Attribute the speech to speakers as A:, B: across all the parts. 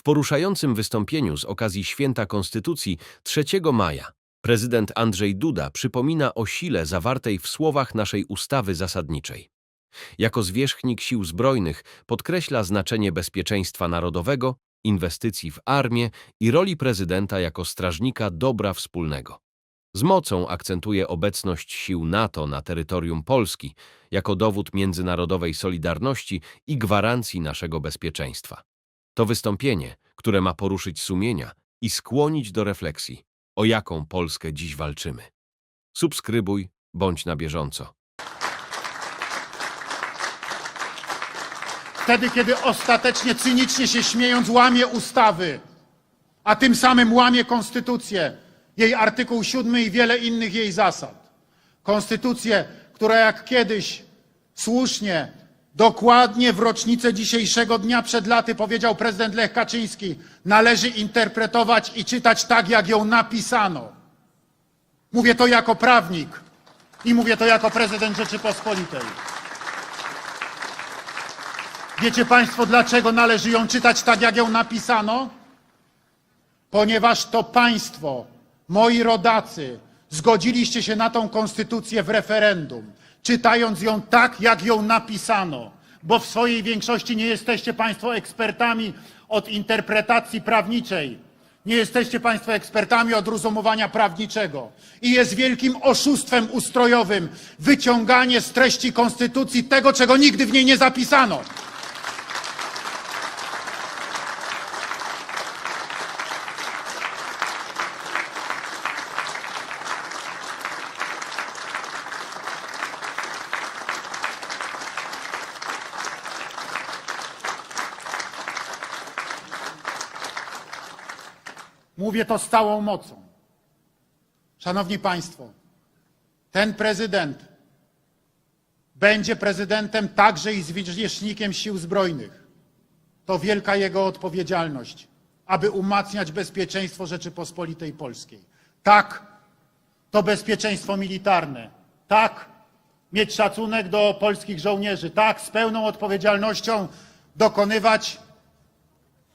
A: W poruszającym wystąpieniu z okazji Święta Konstytucji 3 maja prezydent Andrzej Duda przypomina o sile zawartej w słowach naszej ustawy zasadniczej. Jako zwierzchnik sił zbrojnych podkreśla znaczenie bezpieczeństwa narodowego, inwestycji w armię i roli prezydenta jako strażnika dobra wspólnego. Z mocą akcentuje obecność sił NATO na terytorium Polski jako dowód międzynarodowej solidarności i gwarancji naszego bezpieczeństwa. To wystąpienie, które ma poruszyć sumienia i skłonić do refleksji, o jaką Polskę dziś walczymy. Subskrybuj, bądź na bieżąco.
B: Wtedy, kiedy ostatecznie cynicznie się śmiejąc łamie ustawy, a tym samym łamie konstytucję, jej artykuł 7 i wiele innych jej zasad. Konstytucję, która jak kiedyś słusznie, dokładnie w rocznicę dzisiejszego dnia przed laty powiedział prezydent Lech Kaczyński, należy interpretować i czytać tak, jak ją napisano. Mówię to jako prawnik i mówię to jako prezydent Rzeczypospolitej. Wiecie Państwo, dlaczego należy ją czytać tak, jak ją napisano? Ponieważ to Państwo, moi rodacy, zgodziliście się na tą konstytucję w referendum, czytając ją tak, jak ją napisano, bo w swojej większości nie jesteście Państwo ekspertami od interpretacji prawniczej. Nie jesteście Państwo ekspertami od rozumowania prawniczego. I jest wielkim oszustwem ustrojowym wyciąganie z treści konstytucji tego, czego nigdy w niej nie zapisano. Mówię to z całą mocą. Szanowni Państwo, ten prezydent będzie prezydentem także i zwierzchnikiem sił zbrojnych. To wielka jego odpowiedzialność, aby umacniać bezpieczeństwo Rzeczypospolitej Polskiej. Tak, to bezpieczeństwo militarne. Tak, mieć szacunek do polskich żołnierzy. Tak, z pełną odpowiedzialnością dokonywać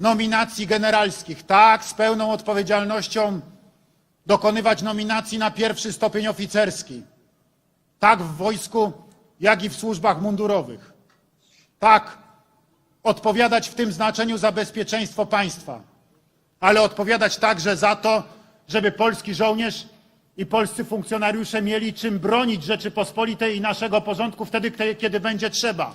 B: nominacji generalskich. Tak, z pełną odpowiedzialnością dokonywać nominacji na pierwszy stopień oficerski. Tak w wojsku, jak i w służbach mundurowych. Tak, odpowiadać w tym znaczeniu za bezpieczeństwo państwa, ale odpowiadać także za to, żeby polski żołnierz i polscy funkcjonariusze mieli czym bronić Rzeczypospolitej i naszego porządku wtedy, kie- kiedy będzie trzeba.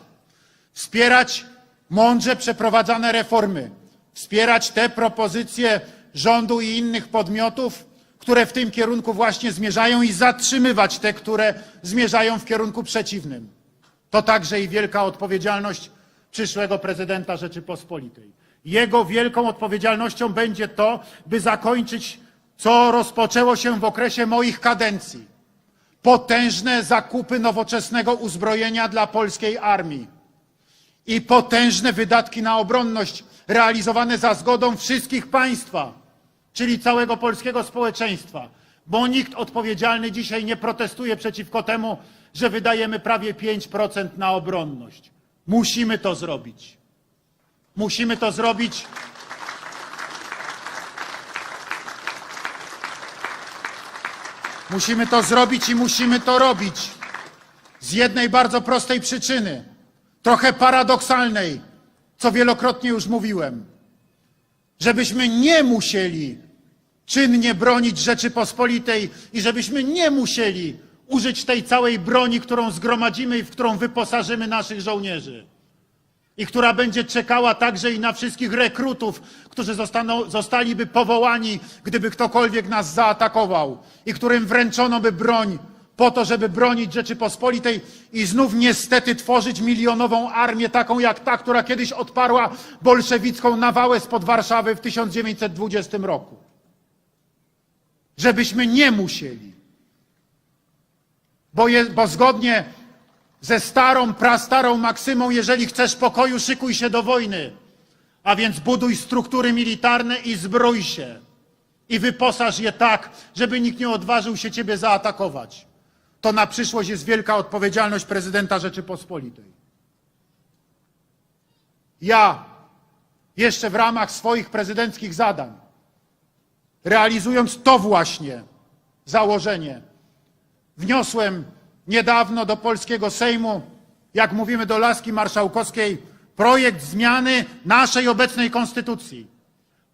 B: Wspierać mądrze przeprowadzane reformy, wspierać te propozycje rządu i innych podmiotów, które w tym kierunku właśnie zmierzają i zatrzymywać te, które zmierzają w kierunku przeciwnym. To także i wielka odpowiedzialność przyszłego prezydenta Rzeczypospolitej. Jego wielką odpowiedzialnością będzie to, by zakończyć, co rozpoczęło się w okresie moich kadencji. Potężne zakupy nowoczesnego uzbrojenia dla polskiej armii i potężne wydatki na obronność realizowane za zgodą wszystkich państwa, czyli całego polskiego społeczeństwa, bo nikt odpowiedzialny dzisiaj nie protestuje przeciwko temu, że wydajemy prawie 5% na obronność. Musimy to zrobić. Musimy to zrobić. Musimy to zrobić i musimy to robić z jednej bardzo prostej przyczyny, trochę paradoksalnej, co wielokrotnie już mówiłem. Żebyśmy nie musieli czynnie bronić Rzeczypospolitej i żebyśmy nie musieli użyć tej całej broni, którą zgromadzimy i w którą wyposażymy naszych żołnierzy. I która będzie czekała także i na wszystkich rekrutów, którzy zostaną, zostaliby powołani, gdyby ktokolwiek nas zaatakował, i którym wręczono by broń po to, żeby bronić Rzeczypospolitej i znów niestety tworzyć milionową armię, taką jak ta, która kiedyś odparła bolszewicką nawałę spod Warszawy w 1920 roku. Żebyśmy nie musieli. Bo, je, bo zgodnie ze starą, prastarą maksymą, jeżeli chcesz pokoju, szykuj się do wojny. A więc buduj struktury militarne i zbrój się. I wyposaż je tak, żeby nikt nie odważył się ciebie zaatakować. To na przyszłość jest wielka odpowiedzialność prezydenta Rzeczypospolitej. Ja jeszcze w ramach swoich prezydenckich zadań, realizując to właśnie założenie, wniosłem niedawno do polskiego Sejmu, jak mówimy do laski marszałkowskiej, projekt zmiany naszej obecnej konstytucji.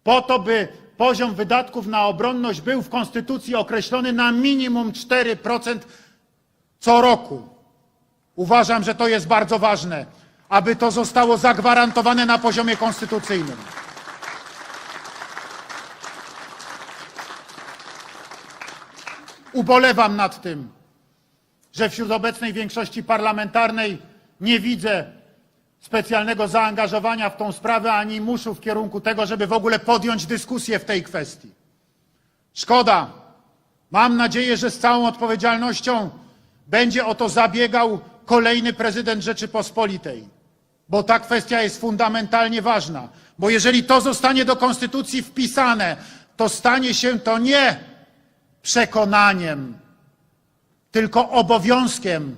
B: Po to, by poziom wydatków na obronność był w konstytucji określony na minimum 4% co roku. Uważam, że to jest bardzo ważne, aby to zostało zagwarantowane na poziomie konstytucyjnym. Ubolewam nad tym, że wśród obecnej większości parlamentarnej nie widzę specjalnego zaangażowania w tą sprawę ani muszu w kierunku tego, żeby w ogóle podjąć dyskusję w tej kwestii. Szkoda. Mam nadzieję, że z całą odpowiedzialnością będzie o to zabiegał kolejny prezydent Rzeczypospolitej, bo ta kwestia jest fundamentalnie ważna. Bo jeżeli to zostanie do konstytucji wpisane, to stanie się to nie przekonaniem, tylko obowiązkiem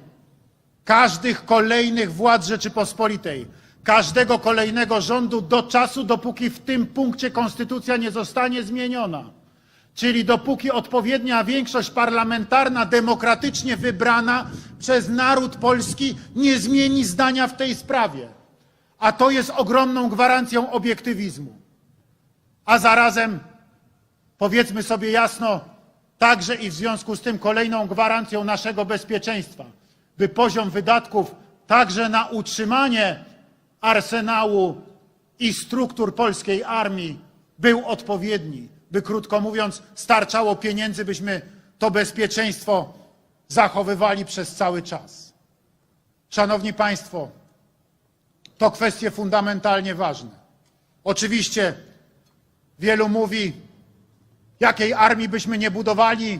B: każdych kolejnych władz Rzeczypospolitej, każdego kolejnego rządu do czasu, dopóki w tym punkcie konstytucja nie zostanie zmieniona. Czyli dopóki odpowiednia większość parlamentarna, demokratycznie wybrana przez naród polski, nie zmieni zdania w tej sprawie. A to jest ogromną gwarancją obiektywizmu. A zarazem, powiedzmy sobie jasno, także i w związku z tym kolejną gwarancją naszego bezpieczeństwa, by poziom wydatków także na utrzymanie arsenału i struktur polskiej armii był odpowiedni, by krótko mówiąc starczało pieniędzy, byśmy to bezpieczeństwo zachowywali przez cały czas. Szanowni Państwo, to kwestie fundamentalnie ważne. Oczywiście wielu mówi, jakiej armii byśmy nie budowali,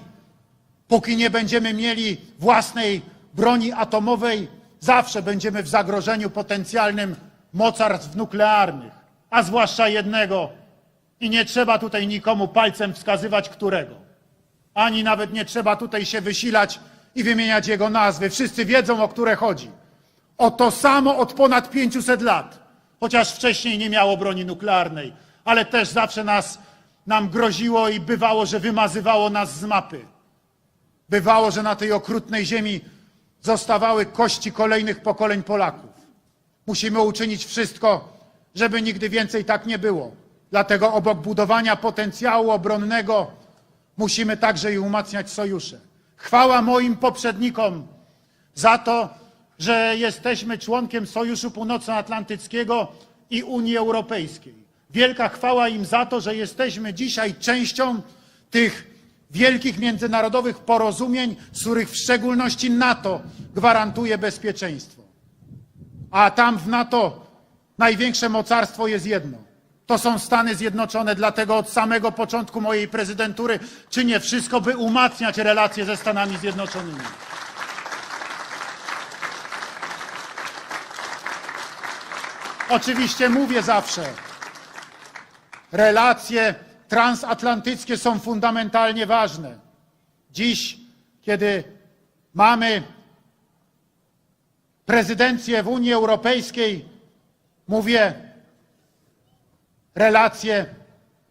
B: póki nie będziemy mieli własnej broni atomowej, zawsze będziemy w zagrożeniu potencjalnym mocarstw nuklearnych, a zwłaszcza jednego. I nie trzeba tutaj nikomu palcem wskazywać, którego. Ani nawet nie trzeba tutaj się wysilać i wymieniać jego nazwy. Wszyscy wiedzą, o które chodzi. O to samo od ponad 500 lat. Chociaż wcześniej nie miało broni nuklearnej, ale też zawsze nas, nam groziło i bywało, że wymazywało nas z mapy. Bywało, że na tej okrutnej ziemi zostawały kości kolejnych pokoleń Polaków. Musimy uczynić wszystko, żeby nigdy więcej tak nie było. Dlatego obok budowania potencjału obronnego musimy także i umacniać sojusze. Chwała moim poprzednikom za to, że jesteśmy członkiem Sojuszu Północnoatlantyckiego i Unii Europejskiej. Wielka chwała im za to, że jesteśmy dzisiaj częścią tych wielkich międzynarodowych porozumień, z których w szczególności NATO gwarantuje bezpieczeństwo. A tam w NATO największe mocarstwo jest jedno. To są Stany Zjednoczone, dlatego od samego początku mojej prezydentury czynię wszystko, by umacniać relacje ze Stanami Zjednoczonymi. Oczywiście mówię zawsze, relacje transatlantyckie są fundamentalnie ważne. Dziś, kiedy mamy prezydencję w Unii Europejskiej, mówię, relacje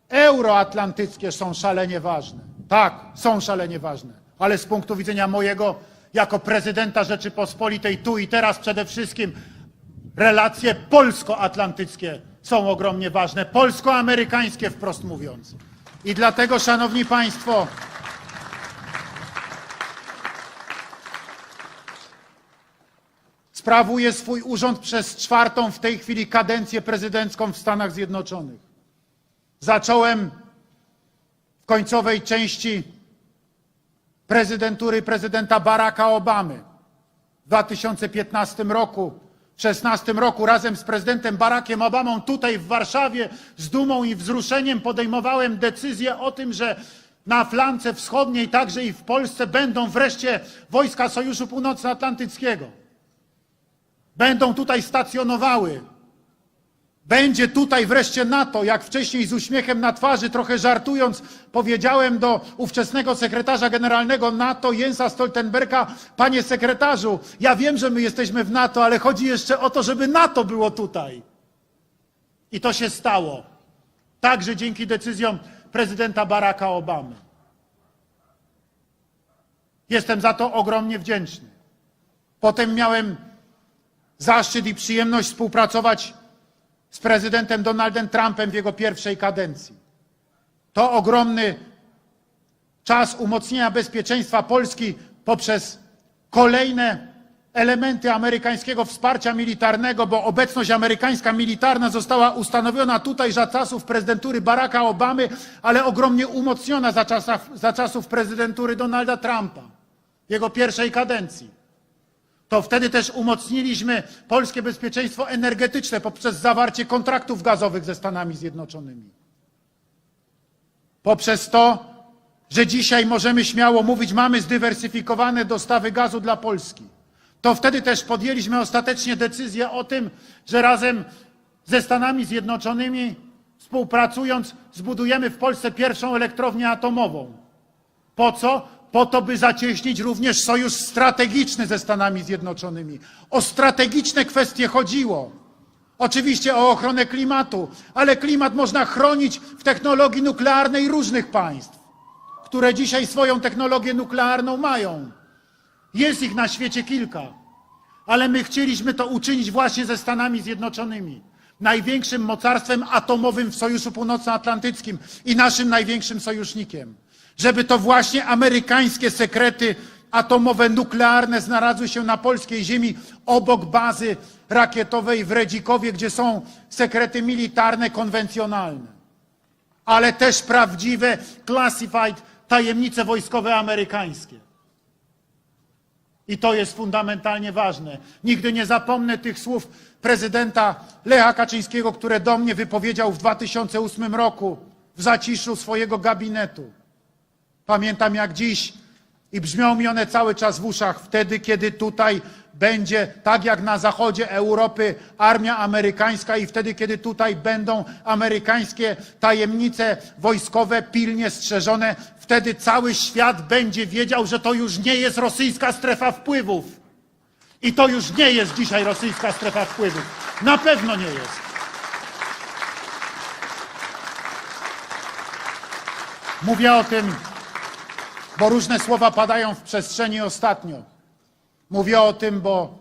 B: euroatlantyckie są szalenie ważne. Tak, są szalenie ważne, ale z punktu widzenia mojego, jako prezydenta Rzeczypospolitej, tu i teraz przede wszystkim relacje polsko-atlantyckie są ogromnie ważne, polsko-amerykańskie wprost mówiąc. I dlatego, Szanowni Państwo, sprawuję swój urząd przez czwartą w tej chwili kadencję prezydencką w Stanach Zjednoczonych. Zacząłem w końcowej części prezydentury prezydenta Baracka Obamy w 2015 roku. W 2016 roku razem z prezydentem Barackiem Obamą tutaj w Warszawie z dumą i wzruszeniem podejmowałem decyzję o tym, że na flance wschodniej, także i w Polsce będą wreszcie wojska Sojuszu Północnoatlantyckiego. Będą tutaj stacjonowały. Będzie tutaj wreszcie NATO, jak wcześniej z uśmiechem na twarzy, trochę żartując, powiedziałem do ówczesnego sekretarza generalnego NATO Jensa Stoltenberga, panie sekretarzu, ja wiem, że my jesteśmy w NATO, ale chodzi jeszcze o to, żeby NATO było tutaj. I to się stało. Także dzięki decyzjom prezydenta Baracka Obamy. Jestem za to ogromnie wdzięczny. Potem miałem zaszczyt i przyjemność współpracować z prezydentem Donaldem Trumpem w jego pierwszej kadencji. To ogromny czas umocnienia bezpieczeństwa Polski poprzez kolejne elementy amerykańskiego wsparcia militarnego, bo obecność amerykańska militarna została ustanowiona tutaj za czasów prezydentury Baracka Obamy, ale ogromnie umocniona za czasów, za czasów prezydentury Donalda Trumpa, jego pierwszej kadencji. To wtedy też umocniliśmy polskie bezpieczeństwo energetyczne poprzez zawarcie kontraktów gazowych ze Stanami Zjednoczonymi. Poprzez to, że dzisiaj możemy śmiało mówić, mamy zdywersyfikowane dostawy gazu dla Polski. To wtedy też podjęliśmy ostatecznie decyzję o tym, że razem ze Stanami Zjednoczonymi, współpracując, zbudujemy w Polsce pierwszą elektrownię atomową. Po co? Po to, by zacieśnić również sojusz strategiczny ze Stanami Zjednoczonymi. O strategiczne kwestie chodziło. Oczywiście o ochronę klimatu, ale klimat można chronić w technologii nuklearnej różnych państw, które dzisiaj swoją technologię nuklearną mają. Jest ich na świecie kilka, ale my chcieliśmy to uczynić właśnie ze Stanami Zjednoczonymi, największym mocarstwem atomowym w Sojuszu Północnoatlantyckim i naszym największym sojusznikiem. Żeby to właśnie amerykańskie sekrety atomowe, nuklearne znalazły się na polskiej ziemi obok bazy rakietowej w Redzikowie, gdzie są sekrety militarne, konwencjonalne, ale też prawdziwe, classified, tajemnice wojskowe amerykańskie. I to jest fundamentalnie ważne. Nigdy nie zapomnę tych słów prezydenta Lecha Kaczyńskiego, które do mnie wypowiedział w 2008 roku w zaciszu swojego gabinetu. Pamiętam jak dziś i brzmią mi one cały czas w uszach, wtedy kiedy tutaj będzie, tak jak na zachodzie Europy, armia amerykańska i wtedy kiedy tutaj będą amerykańskie tajemnice wojskowe pilnie strzeżone, wtedy cały świat będzie wiedział, że to już nie jest rosyjska strefa wpływów. I to już nie jest dzisiaj rosyjska strefa wpływów. Na pewno nie jest. Mówię o tym, bo różne słowa padają w przestrzeni ostatnio. Mówię o tym, bo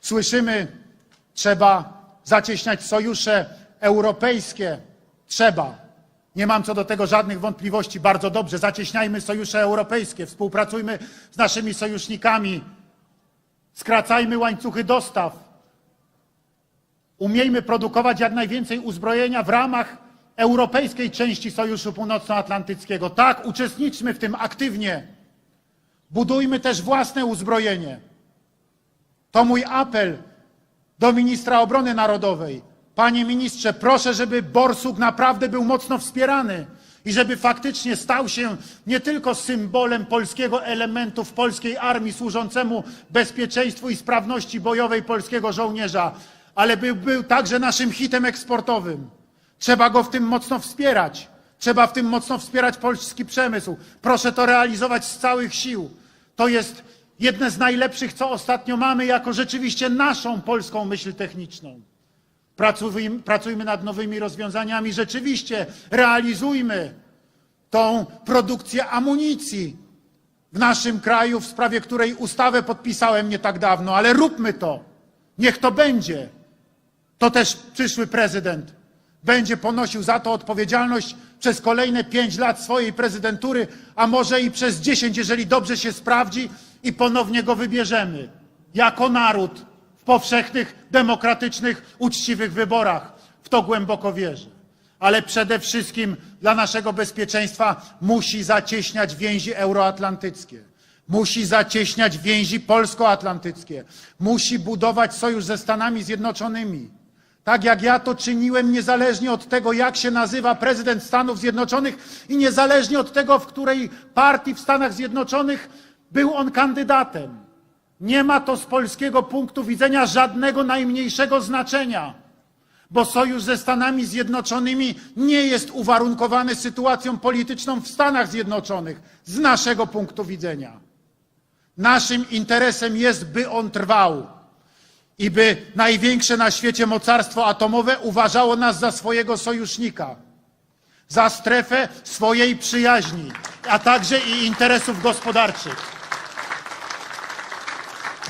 B: słyszymy, trzeba zacieśniać sojusze europejskie. Trzeba. Nie mam co do tego żadnych wątpliwości. Bardzo dobrze. Zacieśniajmy sojusze europejskie. Współpracujmy z naszymi sojusznikami. Skracajmy łańcuchy dostaw. Umiejmy produkować jak najwięcej uzbrojenia w ramach europejskiej części Sojuszu Północnoatlantyckiego. Tak, uczestniczmy w tym aktywnie. Budujmy też własne uzbrojenie. To mój apel do ministra obrony narodowej. Panie ministrze, proszę, żeby Borsuk naprawdę był mocno wspierany i żeby faktycznie stał się nie tylko symbolem polskiego elementu w polskiej armii służącemu bezpieczeństwu i sprawności bojowej polskiego żołnierza, ale by był także naszym hitem eksportowym. Trzeba go w tym mocno wspierać. Trzeba w tym mocno wspierać polski przemysł. Proszę to realizować z całych sił. To jest jedne z najlepszych, co ostatnio mamy, jako rzeczywiście naszą polską myśl techniczną. Pracujmy, pracujmy nad nowymi rozwiązaniami, rzeczywiście realizujmy tą produkcję amunicji w naszym kraju, w sprawie której ustawę podpisałem nie tak dawno, ale róbmy to. Niech to będzie. To też przyszły prezydent będzie ponosił za to odpowiedzialność przez kolejne pięć lat swojej prezydentury, a może i przez dziesięć, jeżeli dobrze się sprawdzi i ponownie go wybierzemy jako naród w powszechnych, demokratycznych, uczciwych wyborach. W to głęboko wierzę. Ale przede wszystkim dla naszego bezpieczeństwa musi zacieśniać więzi euroatlantyckie. Musi zacieśniać więzi polsko-atlantyckie. Musi budować sojusz ze Stanami Zjednoczonymi. Tak jak ja to czyniłem, niezależnie od tego, jak się nazywa prezydent Stanów Zjednoczonych i niezależnie od tego, w której partii w Stanach Zjednoczonych był on kandydatem. Nie ma to z polskiego punktu widzenia żadnego najmniejszego znaczenia, bo sojusz ze Stanami Zjednoczonymi nie jest uwarunkowany sytuacją polityczną w Stanach Zjednoczonych z naszego punktu widzenia. Naszym interesem jest, by on trwał. I by największe na świecie mocarstwo atomowe uważało nas za swojego sojusznika, za strefę swojej przyjaźni, a także i interesów gospodarczych.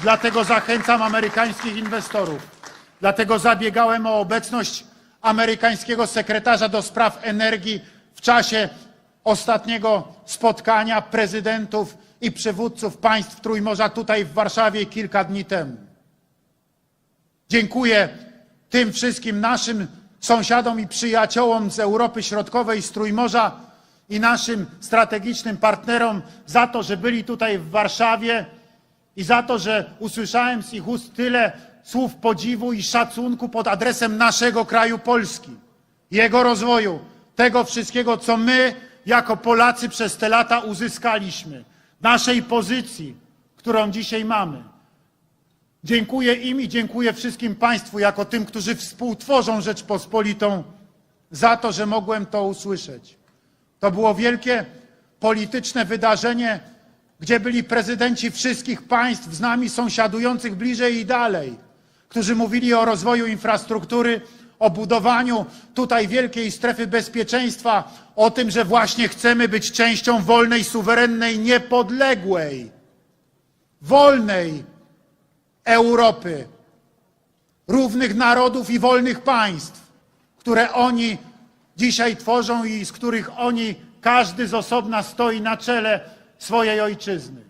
B: Dlatego zachęcam amerykańskich inwestorów. Dlatego zabiegałem o obecność amerykańskiego sekretarza do spraw energii w czasie ostatniego spotkania prezydentów i przywódców państw Trójmorza tutaj w Warszawie kilka dni temu. Dziękuję tym wszystkim naszym sąsiadom i przyjaciołom z Europy Środkowej, z Trójmorza i naszym strategicznym partnerom za to, że byli tutaj w Warszawie i za to, że usłyszałem z ich ust tyle słów podziwu i szacunku pod adresem naszego kraju Polski, jego rozwoju, tego wszystkiego, co my jako Polacy przez te lata uzyskaliśmy, naszej pozycji, którą dzisiaj mamy. Dziękuję im i dziękuję wszystkim Państwu, jako tym, którzy współtworzą Rzeczpospolitą, za to, że mogłem to usłyszeć. To było wielkie polityczne wydarzenie, gdzie byli prezydenci wszystkich państw z nami sąsiadujących bliżej i dalej, którzy mówili o rozwoju infrastruktury, o budowaniu tutaj wielkiej strefy bezpieczeństwa, o tym, że właśnie chcemy być częścią wolnej, suwerennej, niepodległej, wolnej Europy, równych narodów i wolnych państw, które oni dzisiaj tworzą i z których oni, każdy z osobna stoi na czele swojej ojczyzny.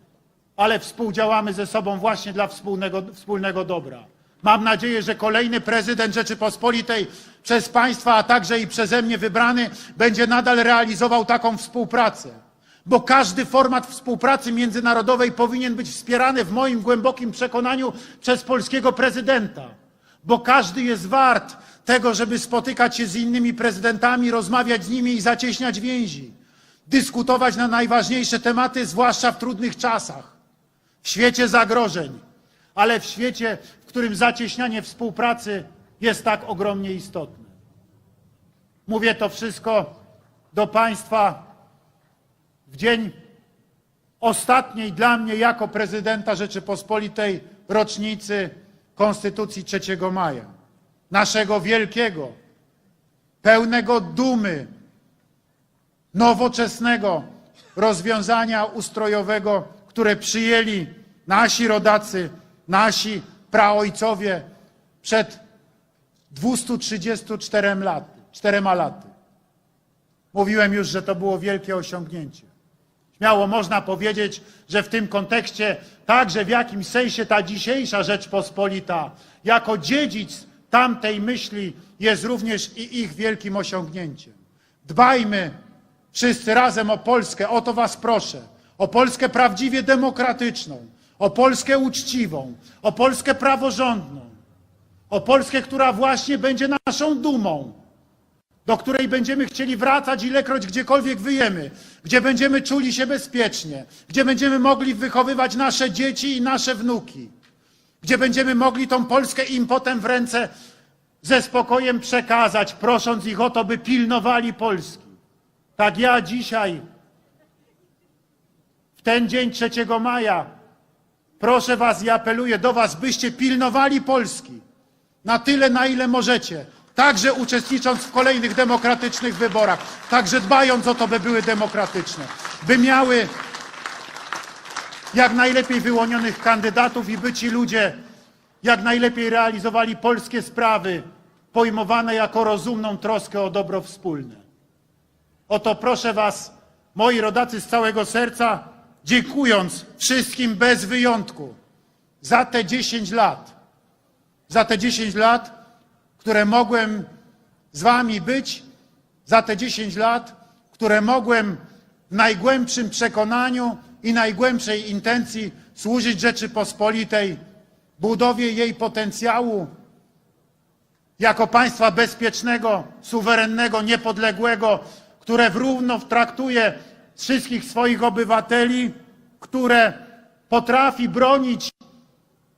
B: Ale współdziałamy ze sobą właśnie dla wspólnego, wspólnego dobra. Mam nadzieję, że kolejny prezydent Rzeczypospolitej przez Państwa, a także i przeze mnie wybrany, będzie nadal realizował taką współpracę. Bo każdy format współpracy międzynarodowej powinien być wspierany w moim głębokim przekonaniu przez polskiego prezydenta. Bo każdy jest wart tego, żeby spotykać się z innymi prezydentami, rozmawiać z nimi i zacieśniać więzi. Dyskutować na najważniejsze tematy, zwłaszcza w trudnych czasach. W świecie zagrożeń, ale w świecie, w którym zacieśnianie współpracy jest tak ogromnie istotne. Mówię to wszystko do Państwa w dzień ostatniej dla mnie jako prezydenta Rzeczypospolitej rocznicy Konstytucji 3 maja. Naszego wielkiego, pełnego dumy, nowoczesnego rozwiązania ustrojowego, które przyjęli nasi rodacy, nasi praojcowie przed 234 laty, czterema laty. Mówiłem już, że to było wielkie osiągnięcie. Śmiało można powiedzieć, że w tym kontekście także w jakimś sensie ta dzisiejsza Rzeczpospolita jako dziedzic tamtej myśli jest również i ich wielkim osiągnięciem. Dbajmy wszyscy razem o Polskę, o to Was proszę, o Polskę prawdziwie demokratyczną, o Polskę uczciwą, o Polskę praworządną, o Polskę, która właśnie będzie naszą dumą do której będziemy chcieli wracać ilekroć gdziekolwiek wyjemy, gdzie będziemy czuli się bezpiecznie, gdzie będziemy mogli wychowywać nasze dzieci i nasze wnuki, gdzie będziemy mogli tą Polskę im potem w ręce ze spokojem przekazać, prosząc ich o to, by pilnowali Polski. Tak ja dzisiaj, w ten dzień 3 maja, proszę Was i apeluję do Was, byście pilnowali Polski na tyle, na ile możecie, także uczestnicząc w kolejnych demokratycznych wyborach, także dbając o to, by były demokratyczne, by miały jak najlepiej wyłonionych kandydatów i by ci ludzie jak najlepiej realizowali polskie sprawy, pojmowane jako rozumną troskę o dobro wspólne. Oto proszę Was, moi rodacy z całego serca, dziękując wszystkim bez wyjątku za te 10 lat, za te 10 lat, które mogłem z Wami być, za te 10 lat, które mogłem w najgłębszym przekonaniu i najgłębszej intencji służyć Rzeczypospolitej, budowie jej potencjału jako państwa bezpiecznego, suwerennego, niepodległego, które równo traktuje wszystkich swoich obywateli, które potrafi bronić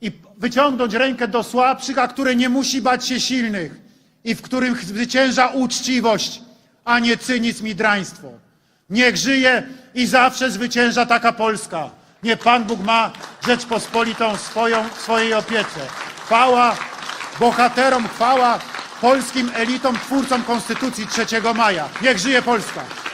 B: i wyciągnąć rękę do słabszych, a które nie musi bać się silnych i w którym zwycięża uczciwość, a nie cynizm i draństwo. Niech żyje i zawsze zwycięża taka Polska. Niech Pan Bóg ma Rzeczpospolitą swoją, w swojej opiece. chwała bohaterom, chwała polskim elitom, twórcom Konstytucji 3 maja. Niech żyje Polska!